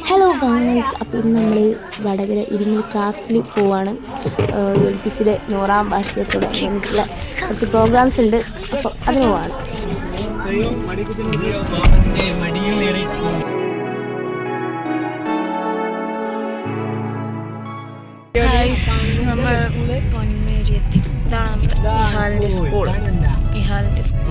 Hello guys അപ്പോൾ ഇന്ന് നമ്മൾ വടകര ഇരുമൂൽ ക്രാഫ്റ്റിൽ പോവാണ്. എൽ സി സിയുടെ നൂറാം വാർഷികത്തോടനുബന്ധിച്ചുള്ള കുറച്ച് പ്രോഗ്രാംസ് ഉണ്ട്. അപ്പോൾ അതിന് പോവാണ്. നമ്മൾ ഇതാണ് നമ്മുടെ നിഹാലിന്റെ സ്കൂൾ നിഹാലിന്റെ സ്കൂൾ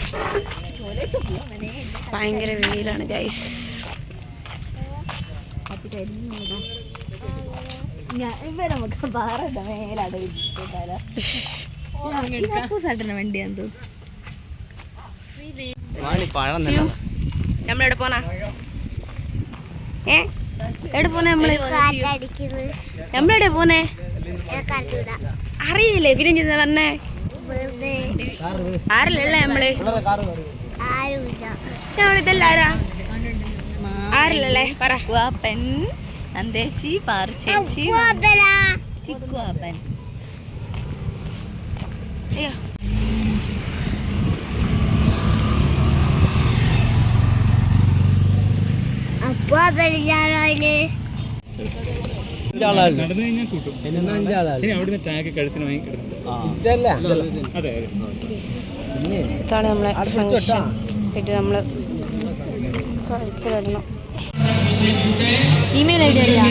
ഭയങ്കര വെയിലാണ് ഗൈസ് നമ്മളെവിടെ പോനാ ഏ? എവിടെ പോന്നെ നമ്മൾ? നമ്മളെവിടെ പോണേ അറിയില്ലേ പിന്നെ പറഞ്ഞേ ആരല്ലേ നമ്മൾ? ആരാ ആരല്ലേ പറ. ചിക്കുവാപ്പൻ നന്ദേച്ചി പാർച്ചേച്ചി പോതലാ ചിക്കുവാപ്പൻ. അയ്യോ. ഇതാണ് നമ്മളെ ഫംഗ്ഷൻ എന്നിട്ട് നമ്മൾ കഴുത്തിലിടണം ഇമെയിൽ ഐ ഡി അറിയാം.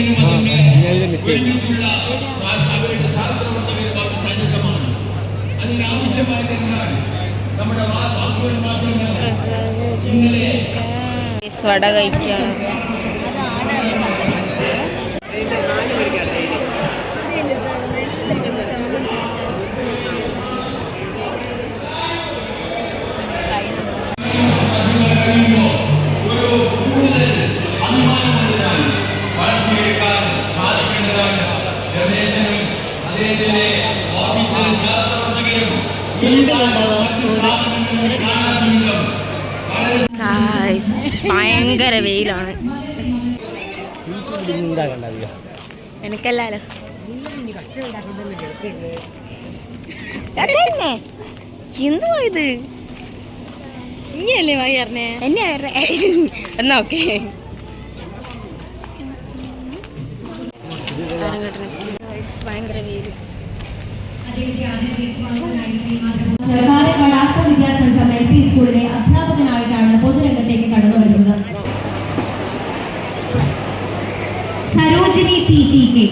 വട ഭയങ്കര വെയിലാണ്. എനിക്കല്ലോ അതന്നെ എന്തുവാ ഇത്? ഇനിയല്ലേ വായി അറിഞ്ഞേ എന്നെ എന്നാ ഓക്കെ. പാലക്കാട് ആത്മ വിദ്യാസംഘം എൽ പി സ്കൂളിലെ അധ്യാപകനായിട്ടാണ് പൊതുരംഗത്തേക്ക് കടന്നു വരുന്നത് സരോജിനി പി ടി കെ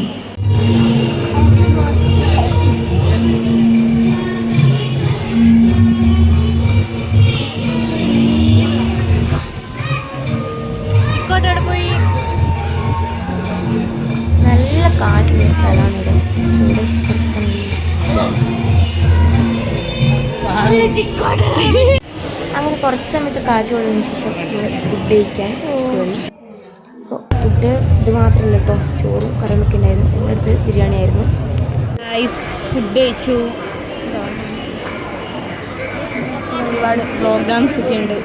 പോയി. നല്ല കാറ്റുള്ള സ്ഥലമാണ്. അങ്ങനെ കുറച്ച് സമയത്ത് കാറ്റ് കൊണ്ടതിന് ശേഷം ഫുഡ് കഴിക്കാൻ കയറി അപ്പോൾ ഫുഡ് ഇത് മാത്രമല്ല കേട്ടോ ചോറും കറികളൊക്കെ ഉണ്ടായിരുന്നു. എന്റെ അടുത്ത് ബിരിയാണി ആയിരുന്നു. ഫുഡ് കഴിച്ചു. ഒരുപാട് പ്രോഗ്രാംസ് ഒക്കെ ഉണ്ട്.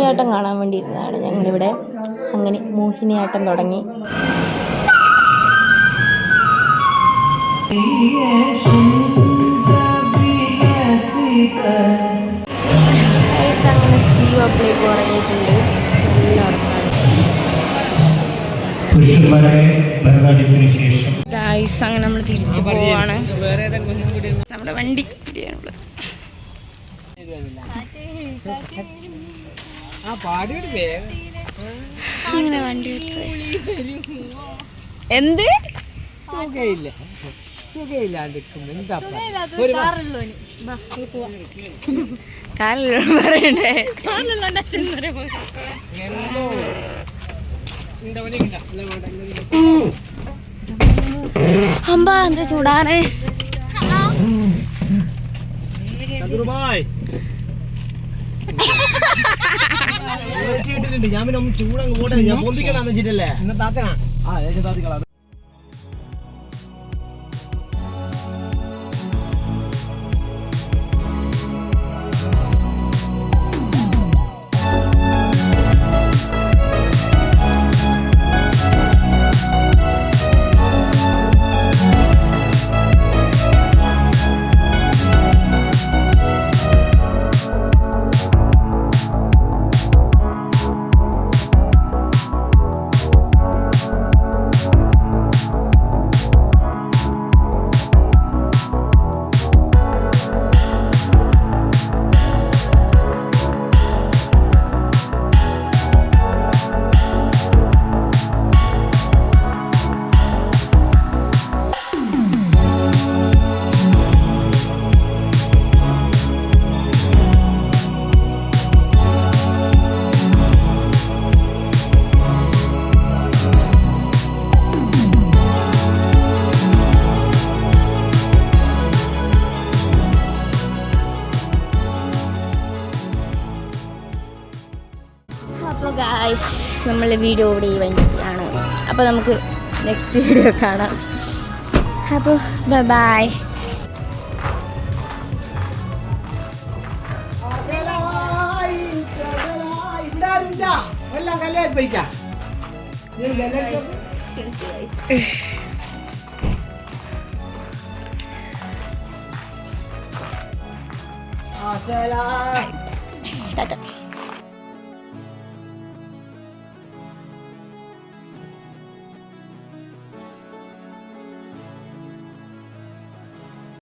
മോഹിനിയാട്ടം കാണാൻ വേണ്ടി ഇരുന്നതാണ് ഞങ്ങളിവിടെ. അങ്ങനെ മോഹിനിയാട്ടം തുടങ്ങി. അങ്ങനെ ഉറങ്ങിയിട്ടുണ്ട് ഗായ്സ് അങ്ങനെ നമ്മൾ തിരിച്ചു പോവാണ്. നമ്മുടെ വണ്ടി ഇവിടെയാണുള്ളത് അങ്ങനെ വണ്ടി എടുത്ത് എന്ത്? കാറിലുള്ള പറയണ്ടേ? അമ്പാ എന്താ ചൂടാണ് ഞാൻ പിന്നെ ചൂടങ്ങ് പോട്ടെ. ഞാൻ പൊന്തിക്കലാന്ന് വെച്ചിട്ടല്ലേ? എന്നാ താത്തനാ. ആ ഏകദാദികളാണ് ഗായ്സ് നമ്മളെ വീഡിയോ ഇവിടെ വേണ്ടിയാണ് അപ്പോൾ നമുക്ക് നെക്സ്റ്റ് വീഡിയോ കാണാം. അപ്പോൾ ബൈ ബൈ എല്ലാം കല്യാണം ടാറ്റ